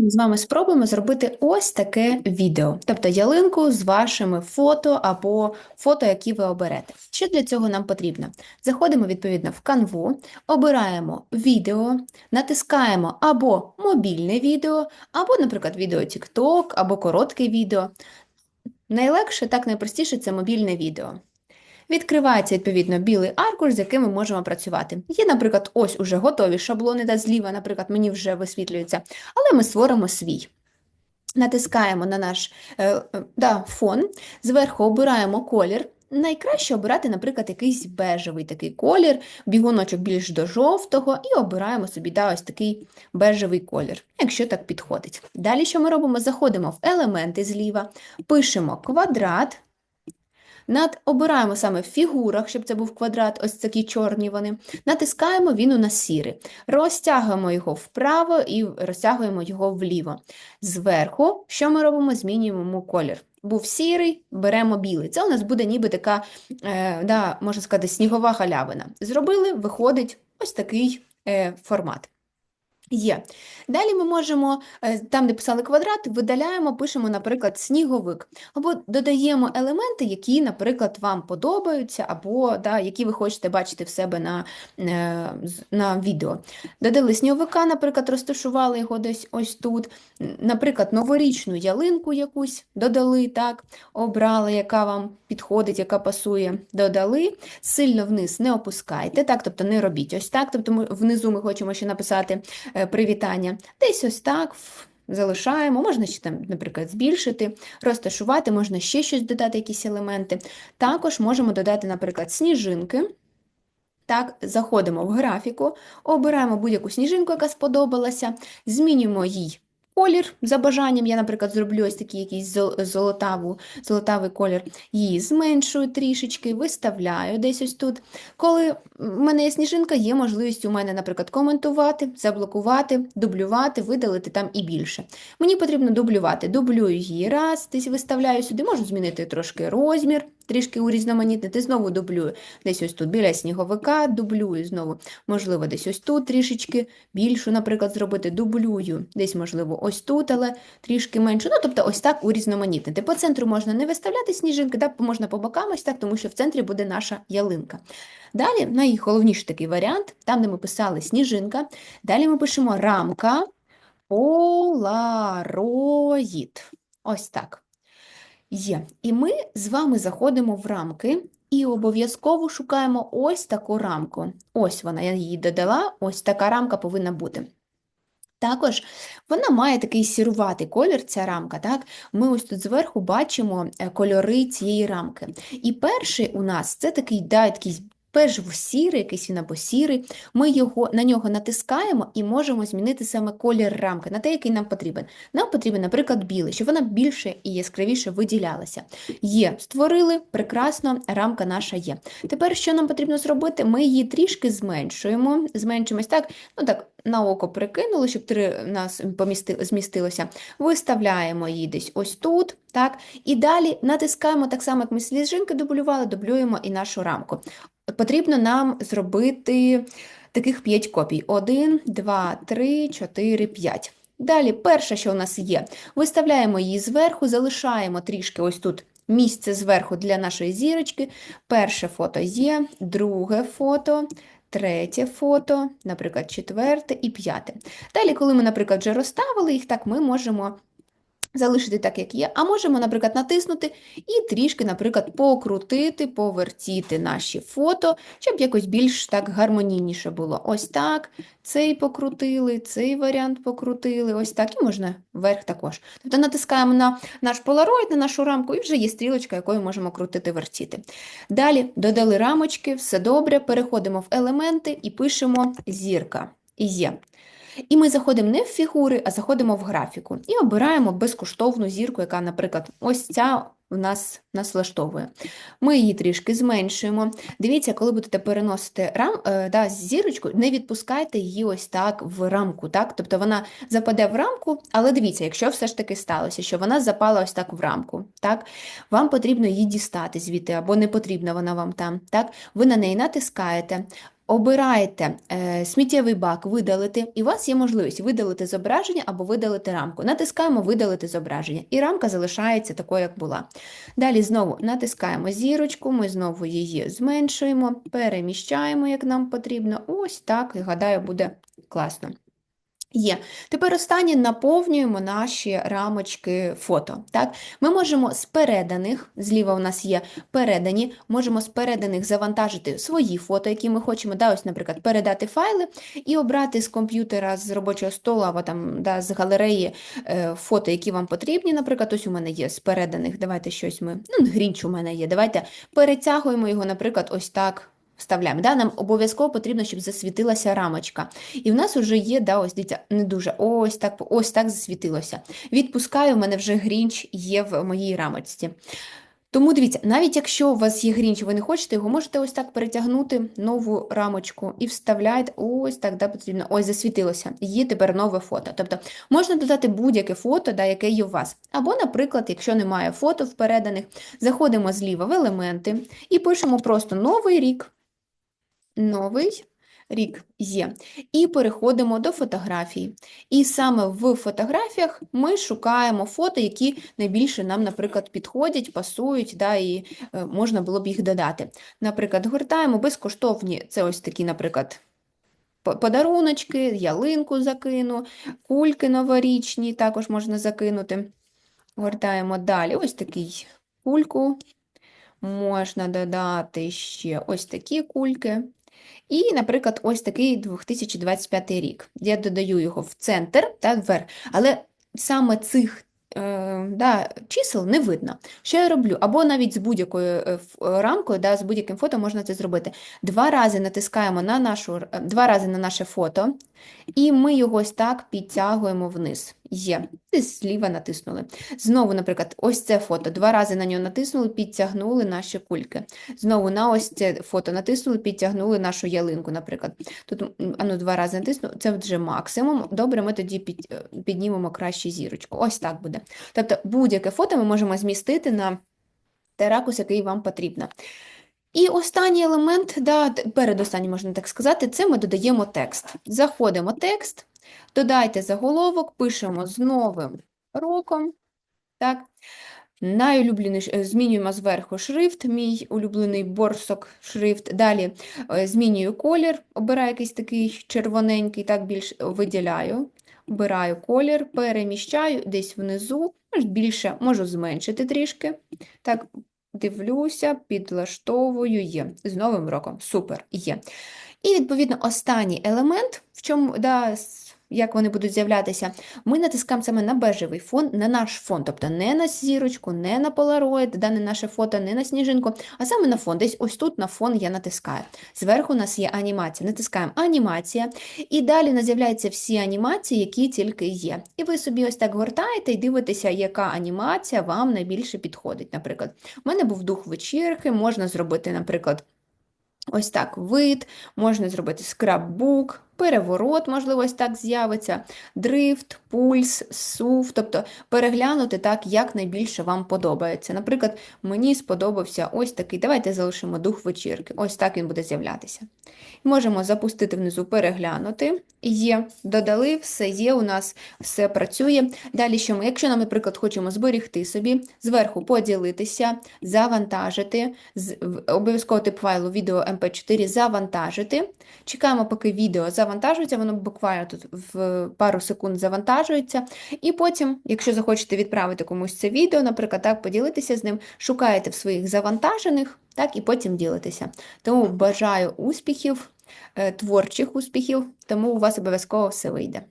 Ми з вами спробуємо зробити ось таке відео, тобто ялинку з вашими фото або фото, які ви оберете. Що для цього нам потрібно? Заходимо відповідно в канву, обираємо відео, натискаємо або мобільне відео, або, наприклад, відео TikTok, або коротке відео. Найлегше, так найпростіше це мобільне відео. Відкривається, відповідно, білий аркуш, з яким ми можемо працювати. Є, наприклад, ось уже готові шаблони, да, зліва, наприклад, мені вже висвітлюється, але ми створимо свій. Натискаємо на наш е, е, да, фон, зверху обираємо колір. Найкраще обирати, наприклад, якийсь бежевий такий колір, бігуночок більш до жовтого, і обираємо собі да, ось такий бежевий колір, якщо так підходить. Далі, що ми робимо? Заходимо в елементи зліва, пишемо квадрат, над, Обираємо саме в фігурах, щоб це був квадрат, ось такі чорні вони. Натискаємо, він у нас сірий. Розтягуємо його вправо і розтягуємо його вліво. Зверху, що ми робимо? Змінюємо колір. Був сірий, беремо білий. Це у нас буде ніби така, е, да, можна сказати, снігова халявина. Зробили, виходить ось такий е, формат. Є. Далі ми можемо, е, там, де писали квадрат, видаляємо, пишемо, наприклад, сніговик, або додаємо елементи, які, наприклад, вам подобаються, або да, які ви хочете бачити в себе на е, на відео. Додали сніговика, наприклад, розташували його десь ось тут. Наприклад, новорічну ялинку якусь додали, так, обрали, яка вам підходить, яка пасує, додали. Сильно вниз не опускайте, так, тобто не робіть ось так. Тобто ми, внизу ми хочемо ще написати. Е, привітання. Десь ось так залишаємо, можна ще там, наприклад, збільшити, розташувати, можна ще щось додати, якісь елементи. Також можемо додати, наприклад, сніжинки. Так, Заходимо в графіку, обираємо будь-яку сніжинку, яка сподобалася, змінюємо їй Колір за бажанням, я, наприклад, зроблю ось такий якийсь золотаву, золотавий колір, її зменшую трішечки, виставляю десь ось тут. Коли в мене є сніжинка, є можливість у мене, наприклад, коментувати, заблокувати, дублювати, видалити там і більше. Мені потрібно дублювати. Дублюю її раз, десь виставляю сюди, можу змінити трошки розмір трішки урізноманітнити, знову дублюю. Десь ось тут біля сніговика, дублюю знову. Можливо, десь ось тут трішечки більшу, наприклад, зробити, дублюю. Десь, можливо, ось тут, але трішки меншу. Ну, тобто, ось так урізноманітнити. По центру можна не виставляти сніжинки, так, можна по бокам ось так, тому що в центрі буде наша ялинка. Далі, найголовніший такий варіант, там, де ми писали сніжинка, далі ми пишемо рамка полароїд. Ось так. Є. І ми з вами заходимо в рамки і обов'язково шукаємо ось таку рамку. Ось вона, я її додала, ось така рамка повинна бути. Також вона має такий сіруватий колір, ця рамка. так? Ми ось тут зверху бачимо е, кольори цієї рамки. І перший у нас це такий да, такий в сірий, якийсь він або сірий, ми його, на нього натискаємо і можемо змінити саме колір рамки, на те, який нам потрібен. Нам потрібен, наприклад, білий, щоб вона більше і яскравіше виділялася. Є, створили, прекрасно, рамка наша є. Тепер, що нам потрібно зробити? Ми її трішки зменшуємо, зменшимось так, ну так, на око прикинули, щоб три нас змістилося. Виставляємо її десь ось тут. так, І далі натискаємо так само, як ми сліжинки дублювали, дублюємо і нашу рамку. Потрібно нам зробити таких 5 копій: 1, 2, 3, 4, 5. Далі, перше, що у нас є, виставляємо її зверху, залишаємо трішки ось тут місце зверху для нашої зірочки. Перше фото є, друге фото. Третє фото, наприклад, четверте і п'яте. Далі, коли ми, наприклад, вже розставили їх, так ми можемо Залишити так, як є, а можемо, наприклад, натиснути і трішки, наприклад, покрутити, повертіти наші фото, щоб якось більш так гармонійніше було. Ось так, цей покрутили, цей варіант покрутили, ось так, і можна вверх також. Тобто натискаємо на наш полароїд, на нашу рамку, і вже є стрілочка, якою можемо крутити, вертіти. Далі додали рамочки, все добре, переходимо в елементи і пишемо зірка. І є. І ми заходимо не в фігури, а заходимо в графіку і обираємо безкоштовну зірку, яка, наприклад, ось ця в нас нас влаштовує. Ми її трішки зменшуємо. Дивіться, коли будете переносити рам, е, да, зірочку, не відпускайте її ось так в рамку. Так? Тобто вона западе в рамку, але дивіться, якщо все ж таки сталося, що вона запала ось так в рамку, так? вам потрібно її дістати звідти, або не потрібна вона вам там. Так? Ви на неї натискаєте, Обираєте е, сміттєвий бак, видалити, і у вас є можливість видалити зображення або видалити рамку. Натискаємо видалити зображення, і рамка залишається такою, як була. Далі знову натискаємо зірочку, ми знову її зменшуємо, переміщаємо, як нам потрібно. Ось так, і гадаю, буде класно. Є. Тепер останнє наповнюємо наші рамочки фото. Так? Ми можемо з переданих, зліва у нас є передані, можемо з переданих завантажити свої фото, які ми хочемо. Да, ось, наприклад, передати файли і обрати з комп'ютера, з робочого столу або там, да, з галереї е, фото, які вам потрібні. Наприклад, ось у мене є з переданих. Давайте щось ми. Ну, грінч у мене є. Давайте перетягуємо його, наприклад, ось так. Вставляємо. Да? Нам обов'язково потрібно, щоб засвітилася рамочка. І в нас вже є, да, ось дивіться, не дуже, ось так, ось так засвітилося. Відпускаю, в мене вже грінч є в моїй рамочці. Тому дивіться, навіть якщо у вас є грінч, ви не хочете його, можете ось так перетягнути нову рамочку і вставляєте ось так, да, потрібно. Ось засвітилося. Є тепер нове фото. Тобто можна додати будь-яке фото, да, яке є у вас. Або, наприклад, якщо немає фото в переданих, заходимо зліва в елементи і пишемо просто новий рік. Новий рік є. І переходимо до фотографій. І саме в фотографіях ми шукаємо фото, які найбільше нам, наприклад, підходять, пасують, да, і е, можна було б їх додати. Наприклад, гортаємо безкоштовні, це ось такі, наприклад, подаруночки, ялинку закину, кульки новорічні також можна закинути. Гортаємо далі. Ось такий кульку. Можна додати ще ось такі кульки. І, наприклад, ось такий 2025 рік. Я додаю його в центр та вверх. Але саме цих е, да, чисел не видно. Що я роблю? Або навіть з будь-якою е, е, рамкою, да, з будь-яким фото можна це зробити. Два рази натискаємо на нашу, е, два рази на наше фото, і ми його ось так підтягуємо вниз. Є. І зліва натиснули. Знову, наприклад, ось це фото. Два рази на нього натиснули, підтягнули наші кульки. Знову на ось це фото натиснули, підтягнули нашу ялинку, наприклад. Тут ану, два рази натиснули, це вже максимум. Добре, ми тоді під, піднімемо краще зірочку. Ось так буде. Тобто будь-яке фото ми можемо змістити на той ракурс, який вам потрібно. І останній елемент, да, передостанній, можна так сказати, це ми додаємо текст. Заходимо текст, додайте заголовок, пишемо з новим роком. Так. Найулюбленіш... е, Змінюємо зверху шрифт, мій улюблений борсок шрифт. Далі е, змінюю колір, обираю якийсь такий червоненький, так більш виділяю. Обираю колір, переміщаю десь внизу, більше, можу зменшити трішки. Так, дивлюся, підлаштовую, є. З Новим роком. Супер, є. І, відповідно, останній елемент, в чому, да, як вони будуть з'являтися, ми натискаємо саме на бежевий фон, на наш фон, тобто не на зірочку, не на полароїд, да, не наше фото, не на сніжинку, а саме на фон. Десь ось тут на фон я натискаю. Зверху у нас є анімація. Натискаємо анімація, і далі у нас з'являються всі анімації, які тільки є. І ви собі ось так гортаєте і дивитеся, яка анімація вам найбільше підходить. Наприклад, у мене був дух вечірки, можна зробити, наприклад. Ось так вид, можна зробити скраббук, переворот, можливо, ось так з'явиться, дрифт, пульс, сув, тобто переглянути так, як найбільше вам подобається. Наприклад, мені сподобався ось такий, давайте залишимо дух вечірки, ось так він буде з'являтися. Можемо запустити внизу, переглянути. Є, додали, все є, у нас все працює. Далі, що ми, якщо нам, наприклад, хочемо зберегти собі, зверху поділитися, завантажити, обов'язково тип файлу відео MP4 завантажити. Чекаємо, поки відео завантажується, воно буквально тут в пару секунд завантажується. І потім, якщо захочете відправити комусь це відео, наприклад, так, поділитися з ним, шукаєте в своїх завантажених, так, і потім ділитеся. Тому бажаю успіхів, е, творчих успіхів, тому у вас обов'язково все вийде.